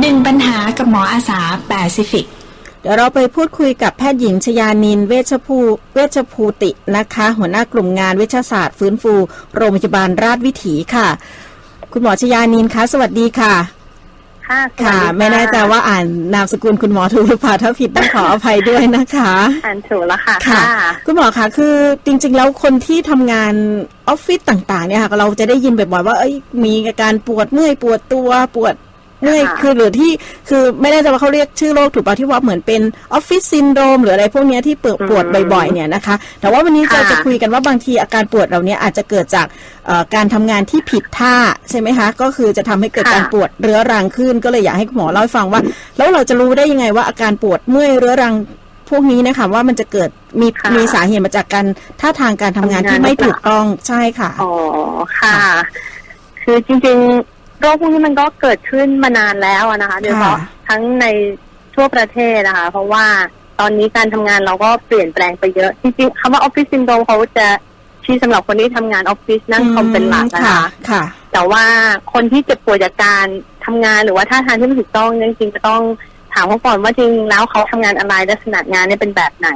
หนึ่งปัญหากับหมออาสาแปซิฟิก เดี๋ยวเราไปพูดคุยกับแพทย์หญิงชยานิน เวชภูเวชภูตินะคะ หัวหน้ากลุ่มงานเวชศาสตร์ฟื้นฟู โรงพยาบาลราชวิถีค่ะ คุณหมอชยานินคะ สวัสดีค่ะ ค่ะสวัสดีค่ะ ไม่แน่ใจว่าอ่านนามสกุลคุณหมอถูกหรือเปล่าถ้าผิดต้องขออภัยด้วยนะคะ อ่านถูกแล้วค่ะค่ะ คุณหมอคะคือจริง ๆ แล้วคนที่ทำงานออฟฟิศต่างๆเนี่ยค่ะเราจะได้ยินบ่อยๆว่าเอ้ยมีอาการปวดเมื่อยปวดตัวปวด เมื่อยค่ะคือหรือที่คือไม่แน่ใจว่าเขาเรียกชื่อโรคถูกป่ะที่ว่าเหมือนเป็นออฟฟิศซินโดรมหรืออะไรพวกเนี้ยที่ปวดปวดบ่อยๆเนี่ยนะคะ แต่ว่าวันนี้เราค่ะจะคุยกันว่าบางทีอาการปวดเหล่านี้อาจจะเกิดจากเอ่อการทำงานที่ผิดท่าใช่ไหมคะก็คือจะทำให้เกิดการปวดเรื้อรังขึ้น ก็เลยอยากให้คุณหมอเล่าให้ฟังว่า แล้วเราจะรู้ได้ยังไงว่าอาการปวดเมื่อยเรื้อรังพวกนี้นะคะว่ามันจะเกิดมีค่ะมีสาเหตุมาจากการท่าทางการทำงานที่ไม่ถูกต้องใช่ค่ะอ๋อค่ะ คือจริงๆ โรคพวกนี้มันก็เกิดขึ้นมานานแล้วอะนะคะโดยเฉพาะทั้งในทั่วประเทศนะคะ เพราะว่าตอนนี้การทำงานเราก็เปลี่ยนแปลงไปเยอะ จริงๆคำว่าออฟฟิศซินโดรมเขาจะชี้สำหรับคนที่ทำงานออฟฟิศนั่งคอมเป็นหลักนะค่ะคะค่ะแต่ว่าคนที่เจ็บป่วยจากการทำงานหรือว่าท่าทางที่ไม่ถูกต้องเนี่ยจริงๆจะต้องถามเขาก่อนว่าจริงแล้วเขาทำงานอะไรลักษณะงานเนี่ยเป็นแบบไหน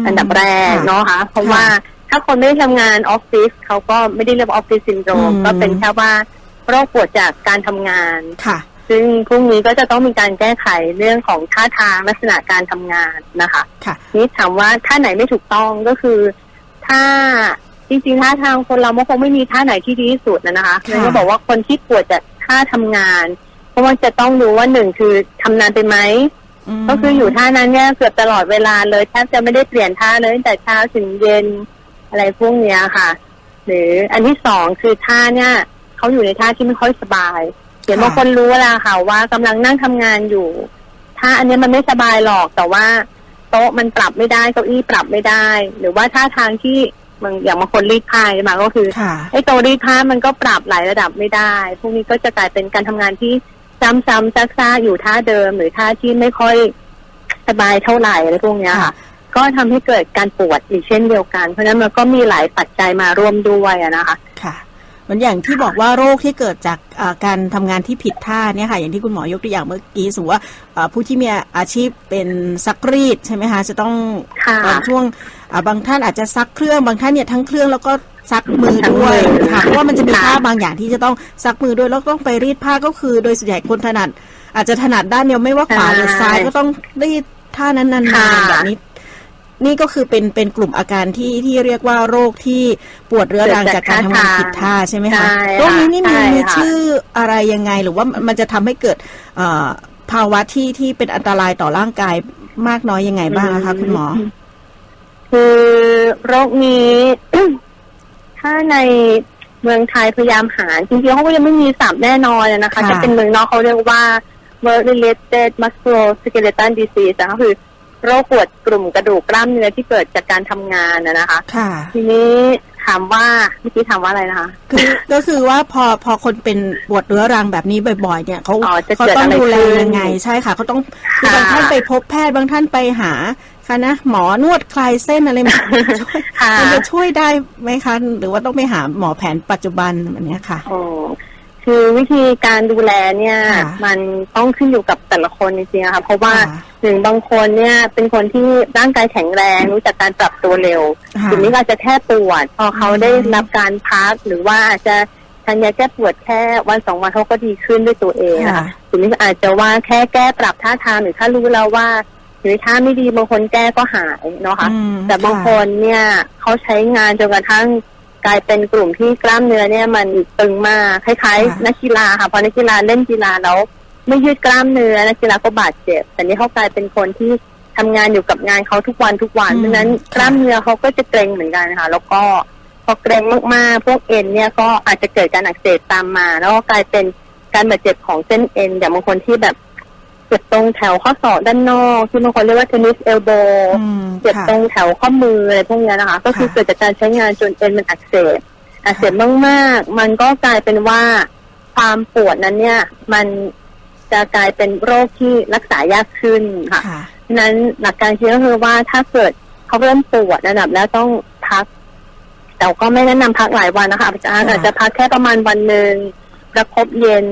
มอันดับแรกค่ะเนาะค่ะเพราะว่าถ้าคนไม่ได้ทำงานออฟฟิศเขาก็ไม่ได้เรียกว่าออฟฟิศซินโดรมอืมก็เป็นแค่ว่า โรคปวดจากการทำงานค่ะ ซึ่งพรุ่งนี้ก็จะต้องมีการแก้ไขเรื่องของท่าทางลักษณะการทำงานนะคะค่ะนี่ถามว่าท่าไหนไม่ถูกต้องก็คือถ้าจริงๆท่าทางคนเรามันคงไม่มีท่าไหนที่ดีที่สุดนะนะคะค่ะเลยก็บอกว่าคนที่ปวดจากท่าทำงาน เพราะว่าจะต้องรู้ว่าหนึ่งคือทำนานไปไหมมก็คืออยู่ท่านั้นเนี่ยเกือบตลอดเวลาเลยแทบจะไม่ได้เปลี่ยนท่าเลยตั้งแต่เช้าถึงเย็นอะไรพวกเนี้ยค่ะ หรืออันที่สองคือท่าเนี่ย เขาอยู่ในท่าที่ไม่ค่อยสบายเดี๋ยวบางคนรู้แล้วค่ะว่ากำลังนั่งทำงานอยู่ท่าอันเนี้ยมันไม่สบายหรอกแต่ว่า โต๊ะมันปรับไม่ได้เก้าอี้ปรับไม่ได้ หรือว่าท่าทางที่บางอย่างบางคนรีดผ้าใช่ไหมก็คือค่ะไอ้ตัวรีดผ้ามันก็ปรับหลายระดับไม่ได้ พวกนี้ก็จะกลายเป็นการทำงานที่ซ้ำๆซักๆอยู่ท่าเดิม หรือท่าที่ไม่ค่อยสบายเท่าไหร่อะไรพวกเนี้ยค่ะ ก็ทำให้เกิดการปวดอีกเช่นเดียวกัน เพราะฉะนั้นมันก็มีหลายปัจจัยมาร่วมด้วยอะนะคะค่ะ เหมือนอย่างที่บอกว่าโรคที่เกิดจากอ่าการทำงานที่ผิดท่าเนี่ยค่ะอย่างที่คุณหมอยกตัวอย่างเมื่อกี้สมมติว่าอ่าผู้ที่มีอาชีพเป็นซักรีดใช่ไหมคะจะต้องค่ะบางช่วงอ่าบางท่านอาจจะซักเครื่องบางท่านเนี่ยทั้งเครื่องแล้วก็ซักมือด้วยซักมือค่ะเพราะว่ามันจะมีค่ะท่าบางอย่างที่จะต้องซักมือด้วยแล้วต้องไปรีดผ้าก็คือ โดยส่วนใหญ่คนถนัดอาจจะถนัดด้านเดียวไม่ว่าขวาหรือซ้ายก็ต้องรีดท่านั้นนานค่ะๆแบบนี้ นี่ก็คือเป็นเป็นกลุ่มอาการที่ที่เรียกว่าโรคที่ปวดเรื้อรังจากการทำงานผิดท่าใช่ไหมคะใช่โรคนี้นี่มีใช่มีค่ะชื่ออะไรยังไง หรือว่ามันจะทำให้เกิดเอ่อภาวะที่ที่เป็นอันตรายต่อร่างกายมากน้อยยังไงบ้างนะคะคุณหมอ คือโรคนี้ถ้าในเมืองไทยพยายามหาจริงๆเขาก็ยังไม่มีสับแน่นอนนะคะค่ะถ้าเป็นเมืองนอกเขาเรียกว่า work related musculoskeletal disease นะคะคือ โรคปวดกลุ่มกระดูกกล้ามเนื้อที่เกิดจากการทำงานนะนะคะ ค่ะ ทีนี้ถามว่าเมื่อกี้ถามว่าอะไรนะคะคือก็คือว่าพอพอคนเป็นปวดเรื้อรังแบบนี้บ่อยๆ เนี่ยเขาอ๋อจะเขาเกิดต้องอะไรดูแลขึ้นยังไง ใช่ค่ะเขาต้องคือค่ะบางท่านไปพบแพทย์บางท่านไปหาค่ะนะหมอนวดคลายเส้นอะไรมันจะช่วยค่ะมันจะช่วยได้ไหมคะ หรือว่าต้องไปหาหมอแผนปัจจุบันแบบเนี้ยค่ะอ๋อ คือวิธีการดูแลเนี่ย ค่ะมันต้องขึ้นอยู่กับแต่ละคนจริงๆนะคะเพราะว่าค่ะ หนึ่งบางคนเนี่ยเป็นคนที่ร่างกายแข็งแรงรู้จักการปรับตัวเร็ว ค่ะทีนี้ก็อาจจะแค่ปวด พอเขาอืมได้รับการพักหรือว่าอาจจะทานยาแก้ปวดแค่วันสองวันเขาก็ดีขึ้นด้วยตัวเองนะคะทีนี้อาจจะว่าแค่แก้ปรับท่าทางหรือถ้ารู้แล้วว่าหรือท่าไม่ดีบางคนแก้ก็หายเนาะค่ะ อืมแต่บางคนเนี่ยเขาใช้งานจนกระทั่ง กลายเป็นกลุ่มที่กล้ามเนื้อเนี่ยมันตึงมากคล้ายๆ นักกีฬาค่ะพอนักกีฬาเล่นกีฬาแล้วไม่ยืดกล้ามเนื้อนักกีฬาก็บาดเจ็บแต่นี่เขากลายเป็นคนที่ทำงานอยู่กับงานเขาทุกวันทุกวันอืมเพราะฉะนั้นค่ะกล้ามเนื้อเขาก็จะเกร็งเหมือนกันค่ะ แล้วก็พอเกร็งมากๆ พวกเอ็นเนี่ยก็อาจจะเกิดการอักเสบตามมา แล้วก็กลายเป็นการบาดเจ็บของเส้นเอ็นอย่างบางคนที่แบบ เจ็บตรงแถวข้อศอกด้านนอกที่บางคนเรียกว่าเทนนิสเอลโบอืมเจ็บค่ะตรงแถวข้อมืออะไรพวกเนี้ยนะคะ ก็คือค่ะเกิดจากการใช้งานจนเอ็นมันอักเสบอักเสบมากๆ มันก็กลายเป็นว่าความปวดนั้นเนี่ย มันจะกลายเป็นโรคที่รักษายากขึ้นค่ะค่ะฉะนั้นหลักการคิดก็คือว่าถ้าเกิดเขาเริ่มปวดระดับแล้วต้องพัก แต่ก็ไม่แนะนำพักหลายวันนะคะอาจารย์ค่ะอาจจะพักแค่ประมาณวันหนึ่งประคบเย็น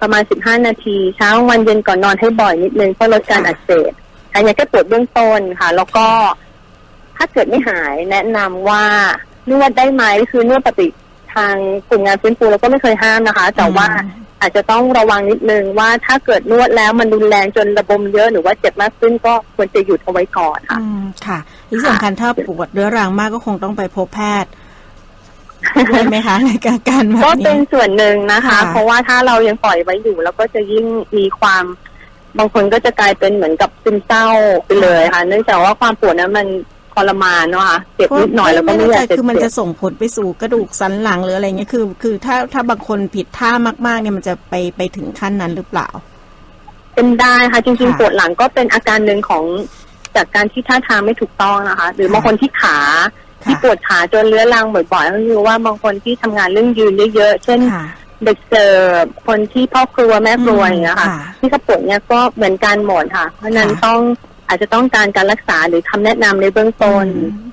ประมาณ 15 นาที เช้าวันเย็นก่อนนอนให้บ่อยนิดนึงเพื่อลดการอักเสบอันนี้ก็ปวดเบื้องต้นค่ะ แล้วก็ถ้าเกิดไม่หายแนะนำว่านวดได้ไหมคือนวดปกติทางกลุ่มงานฟื้นฟูเราก็ไม่เคยห้ามนะคะ แต่ว่าอาจจะต้องระวังนิดนึงว่าถ้าเกิดนวดแล้วมันรุนแรงจนระบมเยอะหรือว่าเจ็บมากขึ้นก็ควรจะหยุดเอาไว้ก่อนค่ะอืมค่ะที่สำคัญถ้าปวดเรื้อรังมากก็คงต้องไปพบแพทย์ ใช่ไหมคะในการการแบบก็นี้เป็นส่วนหนึ่งนะคะค่ะเพราะว่าถ้าเรายังปล่อยไว้อยู่ แล้วก็จะยิ่งมีความบางคนก็จะกลายเป็นเหมือนกับซึมเศร้าไปเลยค่ะ เนื่องจากว่าความปวดนั้นมันทรมานเนาะค่ะเจ็บนิดหน่อยแล้วก็ไม่แน่อยากใจจะคือมันเจ็จะบส่งผลไปสู่กระดูกสันหลังหรืออะไรเงี้ยคือ คือถ้าถ้าบางคนผิดท่ามาก ๆ เนี่ยมันจะไปไปถึงขั้นนั้นหรือเปล่า เป็นได้ค่ะจริงค่ะๆปวดหลังก็เป็นอาการหนึ่งของจากการที่ท่าทางไม่ถูกต้องนะคะ หรือค่ะบางคนที่ขา ที่ค่ะปวดขาจนเลื้อรังบ่อยๆก็คือว่าบางคนที่ทำงานเรื่องยืนเยอะๆเช่นค่ะเด็กเสิร์ฟคนที่พ่อครัวแม่ครัวอืมอย่างเงี้ยค่ะค่ะ ที่เขาปวดเนี่ยก็เหมือนกันหมดค่ะ เพราะฉะนั้นค่ะต้องอาจจะต้องการการรักษาหรือคำแนะนำในเบื้องต้น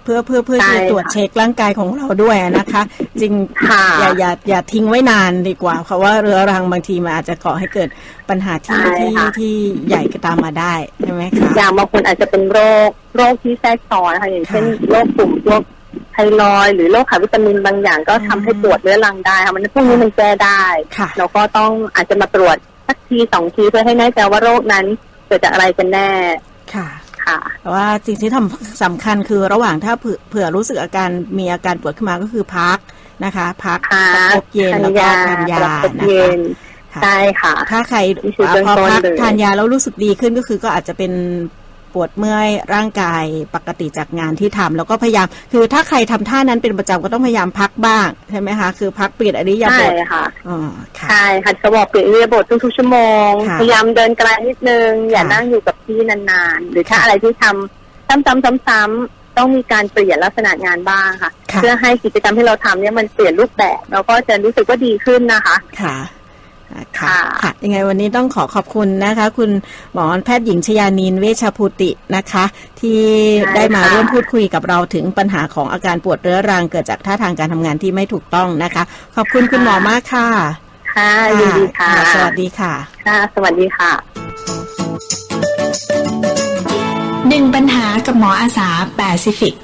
เพื่อเพื่อเพื่อใช่จะตรวจค่ะเช็คร่างกายของเราด้วยนะคะ จริงค่ะอย่าอย่าอย่าทิ้งไว้นานดีกว่าเพราะว่าเรื้อรังบางทีมันอาจจะก่อให้เกิดปัญหาที่ใช่ที่ค่ะที่ใหญ่ก็ตามมาได้ใช่ไหมคะอย่างบางคนอาจจะเป็นโรคโรคที่แทรกซ้อนค่ะอย่างเช่นค่ะโรคกลุ่มพวก ไทรอยด์หรือโรคขาดวิตามินบางอย่างก็ทำให้อืมปวดเรื้อรังได้ค่ะมันพวกนี้มันแก้ได้ค่ะแล้วก็ต้องอาจจะมาตรวจสักทีสองทีเพื่อให้แน่ใจว่าโรคนั้นเกิดจากอะไรกันแน่ค่ะค่ะแต่ว่าสิ่งที่ทำสำคัญคือระหว่างถ้าเผื่อเผื่อรู้สึกอาการมีอาการปวดขึ้นมาก็คือพักนะคะ พักค่ะประคบเย็นแล้วก็ทานยาประคบนะเย็คะนค่ะใช่ค่ะ ถ้าใครนี่คือเบื้องพอต้นพักเลยทานยาแล้วรู้สึกดีขึ้นก็คือก็อาจจะเป็น ปวดเมื่อยร่างกายปกติจากงานที่ทำแล้วก็พยายาม คือถ้าใครทำท่านั้นเป็นประจำก็ต้องพยายามพักบ้างใช่ไหมคะ คือพักเปลี่ยนอริยาใช่บถค่ะอ๋อค่ะใช่ค่ะเขาบอกเปลี่ยนอิริยาบถทุกๆชั่วโมงค่ะพยายามเดินไกลนิดนึง อย่าค่ะนั่งอยู่กับที่นานๆ หรือถ้าค่ะอะไรที่ทำซ้ำๆๆๆ ต้องมีการเปลี่ยนลักษณะงานบ้างค่ะค่ะเพื่อให้กิจกรรมที่เราทำเนี่ยมันเปลี่ยนรูปแบบ แล้วก็จะรู้สึกว่าดีขึ้นนะคะค่ะอ่า ค่ะค่ะค่ะยังไงวันนี้ต้องขอขอบคุณนะคะ คุณหมอแพทย์หญิงชยานินเวชภูตินะคะ ที่ได้มาร่วมพูดคุยกับเราถึงปัญหาของอาการปวดเรื้อรังเกิดจากท่าทางการทำงานที่ไม่ถูกต้องนะคะ ขอบคุณคุณหมอมากค่ะ ค่ะยินดีค่ะ สวัสดีค่ะ ค่ะ สวัสดีค่ะหนึ่งปัญหากับหมออาสาแปซิฟิก